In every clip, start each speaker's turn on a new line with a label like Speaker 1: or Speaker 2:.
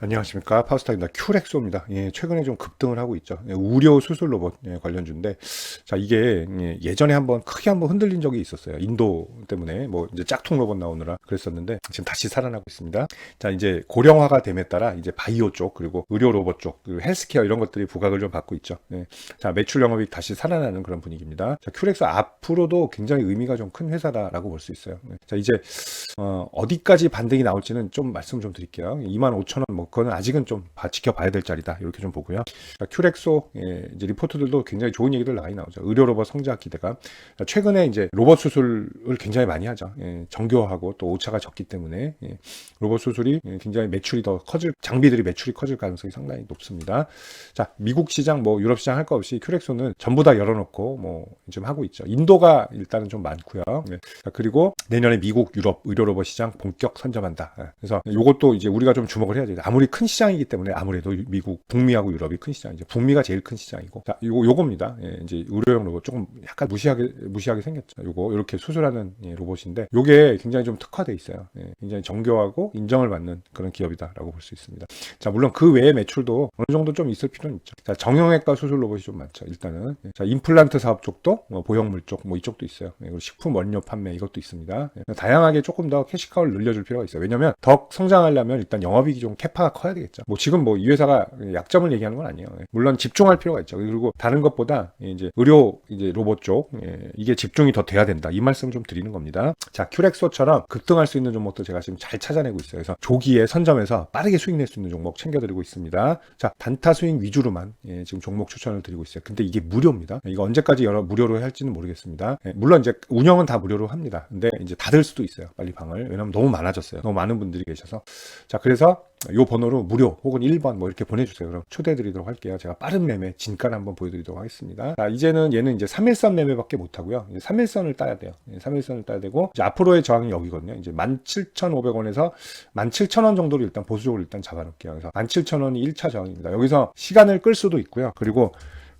Speaker 1: 안녕하십니까 파스타입니다. 큐렉소입니다. 예, 최근에 좀 급등을 하고 있죠. 예, 우려 수술 로봇 예, 관련주인데 자 이게 예, 전에 한번 크게 한번 흔들린 적이 있었어요. 인도 때문에 뭐 이제 짝퉁 로봇 나오느라 그랬었는데 지금 다시 살아나고 있습니다. 자 이제 고령화가 됨에 따라 이제 바이오 쪽 그리고 의료 로봇 쪽 그리고 헬스케어 이런 것들이 부각을 좀 받고 있죠. 예. 자 매출 영업이 다시 살아나는 그런 분위기입니다. 자 큐렉소 앞으로도 굉장히 의미가 좀 큰 회사다라고 볼 수 있어요. 예. 자 이제 어, 어디까지 반등이 나올지는 좀 말씀 좀 드릴게요. 25,000원 뭐 그거는 아직은 좀 봐- 지켜봐야 될 자리다 이렇게 좀 보고요. 자, 큐렉소 예, 이제 리포트들도 굉장히 좋은 얘기들 많이 나오죠. 의료 로봇 성장 기대감. 자, 최근에 이제 로봇 수술을 굉장히 많이 하죠. 예, 정교하고 또 오차가 적기 때문에 예, 로봇 수술이 예, 굉장히 매출이 더 커질 장비들이 매출이 커질 가능성이 상당히 높습니다. 자 미국 시장 뭐 유럽 시장 할 거 없이 큐렉소는 전부 다 열어놓고 뭐좀 하고 있죠. 인도가 일단은 좀 많고요. 예. 자, 그리고 내년에 미국, 유럽 의료 로봇 시장 본격 선점한다. 예. 그래서 이것도 이제 우리가 좀 주목을 해야 돼요. 아무 리 큰 시장이기 때문에 아무래도 미국, 북미하고 유럽이 큰 시장이죠. 북미가 제일 큰 시장이고. 자, 요거 요겁니다. 예, 이제 의료용 로봇 조금 약간 무시하게 무시하게 생겼죠. 요거 이렇게 수술하는 예, 로봇인데 요게 굉장히 좀 특화돼 있어요. 예, 굉장히 정교하고 인정을 받는 그런 기업이다라고 볼 수 있습니다. 자, 물론 그 외의 매출도 어느 정도 좀 있을 필요는 있죠. 자, 정형외과 수술 로봇이 좀 많죠. 일단은. 예. 자, 임플란트 사업 쪽도 뭐 보형물 쪽, 뭐 이쪽도 있어요. 예, 그리고 식품 원료 판매 이것도 있습니다. 예. 다양하게 조금 더 캐시카우를 늘려줄 필요가 있어요. 왜냐면 더 성장하려면 일단 영업이익이 좀 캐파 가 커야 되겠죠. 뭐 지금 뭐 이 회사가 약점을 얘기하는 건 아니에요. 예. 물론 집중할 필요가 있죠. 그리고 다른 것보다 이제 의료 이제 로봇 쪽 예, 이게 집중이 더 돼야 된다. 이 말씀 좀 드리는 겁니다. 자, 큐렉소처럼 급등할 수 있는 종목도 제가 지금 잘 찾아내고 있어요. 그래서 조기에 선점해서 빠르게 수익 낼 수 있는 종목 챙겨드리고 있습니다. 자, 단타 스윙 위주로만 예, 지금 종목 추천을 드리고 있어요. 근데 이게 무료입니다. 이거 언제까지 여러 무료로 할지는 모르겠습니다. 예, 물론 이제 운영은 다 무료로 합니다. 근데 이제 닫을 수도 있어요. 빨리 방을. 왜냐면 너무 많아졌어요. 너무 많은 분들이 계셔서. 자, 그래서 요 번호로 무료 혹은 1번 뭐 이렇게 보내주세요. 그럼 초대해드리도록 할게요. 제가 빠른 매매 진가를 한번 보여드리도록 하겠습니다. 자, 이제는 얘는 이제 3일선 매매밖에 못하고요. 이제 3일선을 따야 돼요. 3일선을 따야 되고 이제 앞으로의 저항이 여기거든요. 이제 17,500원에서 17,000원 정도로 일단 보수적으로 일단 잡아놓을게요. 그래서 17,000원이 1차 저항입니다. 여기서 시간을 끌 수도 있고요. 그리고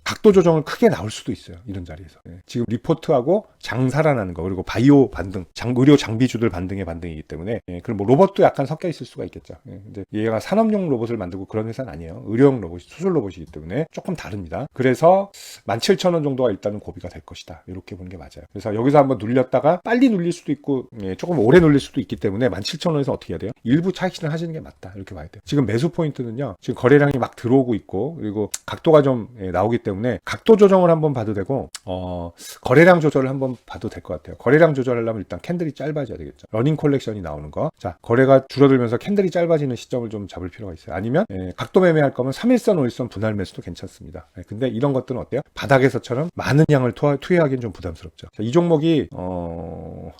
Speaker 1: 각도 조정을 크게 나올 수도 있어요. 이런 자리에서. 예. 지금 리포트하고 장 살아나는 거, 그리고 바이오 반등, 장, 의료 장비주들 반등의 반등이기 때문에, 예. 그리고 뭐 로봇도 약간 섞여 있을 수가 있겠죠. 예. 근데 얘가 산업용 로봇을 만들고 그런 회사는 아니에요. 의료용 로봇, 수술 로봇이기 때문에 조금 다릅니다. 그래서 17,000원 정도가 일단은 고비가 될 것이다. 이렇게 보는 게 맞아요. 그래서 여기서 한번 눌렸다가 빨리 눌릴 수도 있고, 예. 조금 오래 눌릴 수도 있기 때문에 17,000원에서 어떻게 해야 돼요? 일부 차익 실현 하시는 게 맞다. 이렇게 봐야 돼요. 지금 매수 포인트는요, 지금 거래량이 막 들어오고 있고, 그리고 각도가 좀 예, 나오기 때문에 각도 조정을 한번 봐도 되고 어, 거래량 조절을 한번 봐도 될 것 같아요. 거래량 조절하려면 일단 캔들이 짧아져야 되겠죠. 러닝 콜렉션이 나오는 거. 자, 거래가 줄어들면서 캔들이 짧아지는 시점을 좀 잡을 필요가 있어요. 아니면 예, 각도 매매할 거면 3일선, 5일선 분할 매수도 괜찮습니다. 예, 근데 이런 것들은 어때요? 바닥에서처럼 많은 양을 투하, 투여하기는 좀 부담스럽죠. 자, 이 종목이 어...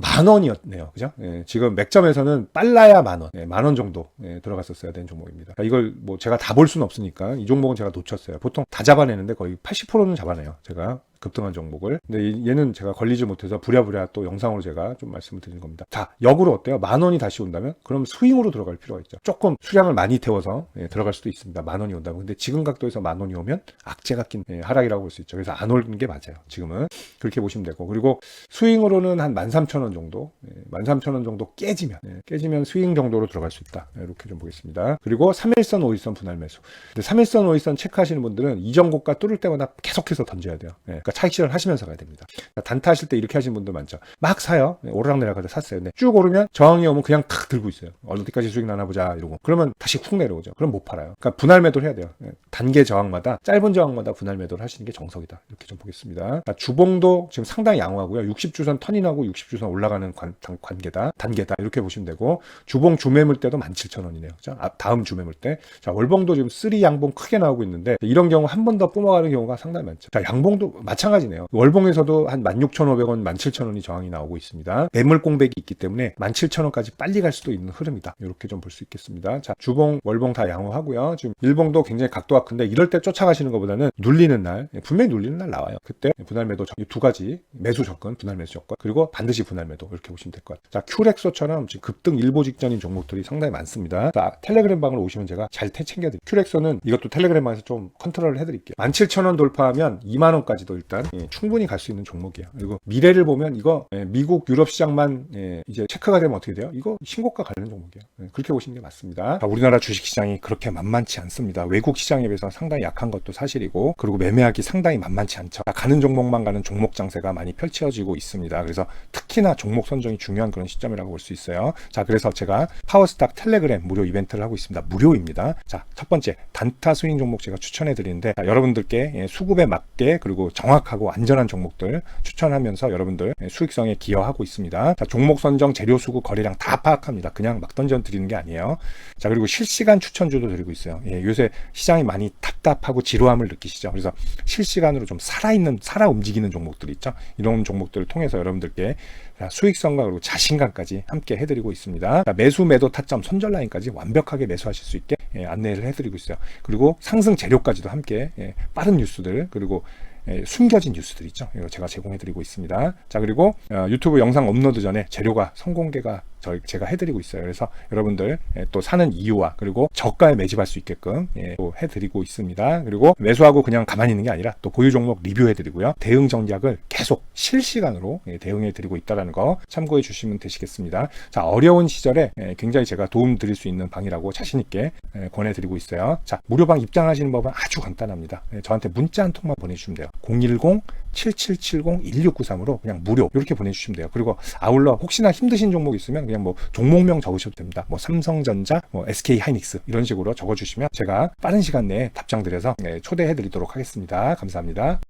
Speaker 1: 만 원이었네요. 그죠? 예, 지금 맥점에서는 빨라야 만 원, 예, 만원 정도 예, 들어갔었어야 되는 종목입니다. 자, 이걸 뭐 제가 다 볼 수는 없으니까 이 종목은 제가 놓쳤어요. 보통 다 잡아내는데 거의 80%는 잡아내요. 제가 급등한 종목을. 근데 이- 얘는 제가 걸리지 못해서 부랴부랴 또 영상으로 제가 좀 말씀을 드리는 겁니다. 자, 역으로 어때요? 만 원이 다시 온다면? 그럼 스윙으로 들어갈 필요가 있죠. 조금 수량을 많이 태워서 예, 들어갈 수도 있습니다. 만 원이 온다면. 근데 지금 각도에서 만 원이 오면 악재가 낀 예, 하락이라고 볼 수 있죠. 그래서 안 오는 게 맞아요. 지금은. 그렇게 보시면 되고. 그리고 스윙으로는 한 13,000원 정도, 예, 13,000원 정도 깨지면, 예, 깨지면 스윙 정도로 들어갈 수 있다. 예, 이렇게 좀 보겠습니다. 그리고 3일선, 5일선 분할 매수. 근데 3일선, 5일선 체크하시는 분들은 이전 고가 뚫을 때마다 계속해서 던져야 돼요. 예, 그러니까 차익 실현 하시면서 가야 됩니다. 그러니까 단타 하실 때 이렇게 하시는 분들 많죠. 막 사요. 예, 오르락내락하다 샀어요. 근데 쭉 오르면 저항이 오면 그냥 탁 들고 있어요. 어디까지 수익 나나 보자 이러고. 그러면 다시 훅 내려오죠. 그럼 못 팔아요. 그러니까 분할 매도를 해야 돼요. 예, 단계 저항마다 짧은 저항마다 분할 매도를 하시는 게 정석이다. 이렇게 좀 보겠습니다. 자, 주봉도 지금 상당히 양호하고요. 60주선 터닝하고 60주선 올라가는 관, 단, 관계다. 단계다. 이렇게 보시면 되고 주봉 주매물 때도 17,000원이네요. 그죠? 아, 다음 주매물 때. 자, 월봉도 지금 3 양봉 크게 나오고 있는데 이런 경우 한 번 더 뿜어가는 경우가 상당히 많죠. 자, 양봉도 마찬가지네요. 월봉에서도 한 16,500원, 17,000원이 저항이 나오고 있습니다. 매물 공백이 있기 때문에 17,000원까지 빨리 갈 수도 있는 흐름이다. 이렇게 좀 볼 수 있겠습니다. 자, 주봉, 월봉 다 양호하고요. 지금 일봉도 굉장히 각도가 큰데 이럴 때 쫓아가시는 것보다는 눌리는 날, 예, 분명히 눌리는 날 나와요. 그때 분할 매도 이두 가지 매수 조건, 분할 매수 조건, 그리고 반드시 분할 매도 이렇게 보시면 될 것 같아요. 자, 큐렉소처럼 지금 급등 일보 직전인 종목들이 상당히 많습니다. 자, 텔레그램 방으로 오시면 제가 잘 태- 챙겨드릴게요. 큐렉소는 이것도 텔레그램 방에서 좀 컨트롤을 해드릴게요. 17,000원 돌파하면 2만 원까지도 일단 예, 충분히 갈 수 있는 종목이에요. 그리고 미래를 보면 이거 예, 미국 유럽 시장만 예, 이제 체크가 되면 어떻게 돼요? 이거 신고가 관련 종목이에요. 예, 그렇게 보시는 게 맞습니다. 자, 우리나라 주식 시장이 그렇게 만만치 않습니다. 외국 시장에 비해서 상당히 약한 것도 사실이고 그리고 매매하기 상당히 만만치 않죠. 자, 가는 종목만 가는 종목 장세가 많이 펼쳐지고 있습니다. 그래서 특히나 종목 선정이 중요한 그런 시점이라고 볼 수 있어요. 자, 그래서 제가 파워스탁 텔레그램 무료 이벤트를 하고 있습니다. 무료입니다. 자, 첫 번째 단타 스윙 종목 제가 추천해 드리는데 자, 여러분들께 예, 수급에 맞게 그리고 정확 하고 안전한 종목들 추천하면서 여러분들 예, 수익성에 기여하고 있습니다. 자, 종목 선정, 재료 수급, 거래량 다 파악합니다. 그냥 막 던져 드리는 게 아니에요. 자, 그리고 실시간 추천주도 드리고 있어요. 예, 요새 시장이 많이 답답하고 지루함을 느끼시죠. 그래서 실시간으로 좀 살아있는, 살아 움직이는 종목들 있죠. 이런 종목들을 통해서 여러분들께 자, 수익성과 그리고 자신감까지 함께 해드리고 있습니다. 자, 매수 매도 타점 손절 라인까지 완벽하게 매수하실 수 있게 예, 안내를 해드리고 있어요. 그리고 상승 재료까지도 함께 예, 빠른 뉴스들 그리고 예, 숨겨진 뉴스들 있죠. 이거 제가 제공해드리고 있습니다. 자 그리고 어, 유튜브 영상 업로드 전에 재료가 선공개가 저희 제가 해드리고 있어요. 그래서 여러분들 예, 또 사는 이유와 그리고 저가에 매집할 수 있게끔 예, 또 해드리고 있습니다. 그리고 매수하고 그냥 가만히 있는 게 아니라 또 보유 종목 리뷰해드리고요. 대응 전략을 계속 실시간으로 예, 대응해드리고 있다는 거 참고해 주시면 되시겠습니다. 자 어려운 시절에 예, 굉장히 제가 도움 드릴 수 있는 방이라고 자신 있게 예, 권해드리고 있어요. 자 무료방 입장하시는 법은 아주 간단합니다. 예, 저한테 문자 한 통만 보내주시면 돼요. 010 7770-1693으로 그냥 무료 이렇게 보내주시면 돼요. 그리고 아울러 혹시나 힘드신 종목 있으면 그냥 뭐 종목명 적으셔도 됩니다. 뭐 삼성전자, 뭐 SK 하이닉스 이런 식으로 적어주시면 제가 빠른 시간 내에 답장 드려서 네, 초대해드리도록 하겠습니다. 감사합니다.